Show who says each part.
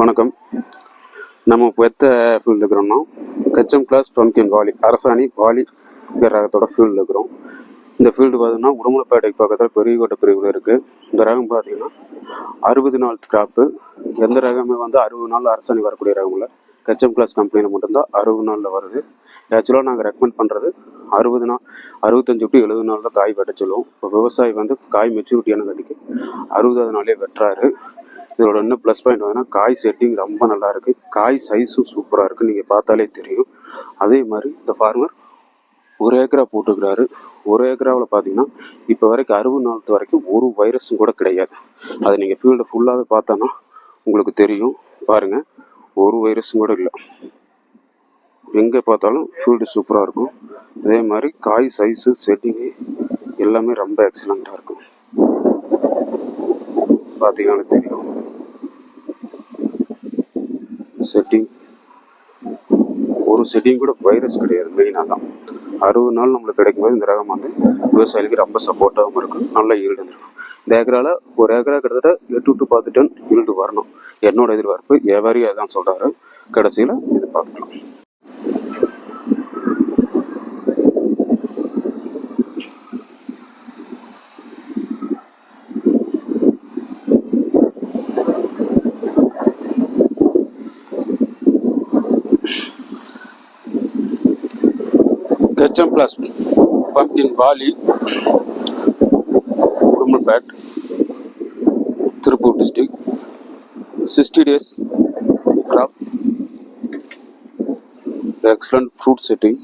Speaker 1: வணக்கம். நம்ம இப்போ எத்த ஃபீல்டு இருக்கிறோம்னா கச்சம் கிளாஸ் பம்கின் வாலி அரசாணி வாலி ரகத்தோட ஃபீல்டில் இருக்கிறோம். இந்த ஃபீல்டு பார்த்தீங்கன்னா உடுமலைப்பேட்டைக்கு பக்கத்தில் பெரியகோட்டை பிரிவில் இருக்குது இந்த ரகம் பார்த்தீங்கன்னா அறுபது நாள் கிராப்பு எந்த ரகமே வந்து அறுபது நாள் அரசாணி வரக்கூடிய ரகம் இல்லை. கச்சம் கிளாஸ் கம்பெனியில் மட்டும்தான் அறுபது நாளில் வருது. ஆக்சுவலாக நாங்கள் ரெக்கமெண்ட் பண்ணுறது அறுபது நாள் அறுபத்தஞ்சு டு எழுபது நாள் தான் காய் வெட்ட சொல்லுவோம். இப்போ விவசாயி வந்து காய் மெச்சூரிட்டியான கட்டிக்கு அறுபதாவது நாளே வெட்டுறாரு. இதோட இன்னும் ப்ளஸ் பாயிண்ட் பார்த்தீங்கன்னா காய் செட்டிங் ரொம்ப நல்லா இருக்கு காய் சைஸும் சூப்பராக இருக்கு. நீங்கள் பார்த்தாலே தெரியும். அதே மாதிரி இந்த ஃபார்மர் ஒரு ஏக்கரா போட்டுக்கிறாரு. ஒரு ஏக்கராவில் பார்த்தீங்கன்னா இப்போ வரைக்கும் அறுபது நாள் வரைக்கும் ஒரு வைரஸும் கூட கிடையாது. அதை நீங்கள் ஃபீல்டை ஃபுல்லாகவே பார்த்தோன்னா உங்களுக்கு தெரியும். பாருங்கள் ஒரு வைரஸும் கூட இல்லை. எங்கே பார்த்தாலும் ஃபீல்டு சூப்பராக இருக்கும். அதே மாதிரி காய் சைஸு செட்டிங்கு எல்லாமே ரொம்ப எக்ஸலண்ட்டாக இருக்கும். பார்த்தீங்கன்னா தெரியும் செட்டிங் ஒரு செட்டிங் கூட வைரஸ் கிடையாது மெயினாக தான். அறுபது நாள் நம்மளுக்கு கிடைக்கும்போது இந்த ரகம் வந்து விவசாயிகளுக்கு ரொம்ப சப்போர்ட்டாகவும் இருக்கும். நல்ல ஈல்டு இருக்கும். இந்த ஏக்கரால் ஒரு ஏக்கரா கிட்டத்தட்ட எட்டு டு பத்து டன் ஈல்டு வரணும். என்னோட எதிர்பார்ப்பு எவரையும் அதான் சொல்கிறாரு கடைசியில் இது பார்த்துக்கலாம். HM plus but in Bali, Udumlapet, Tirupur district, 60 days crop, the excellent fruit setting.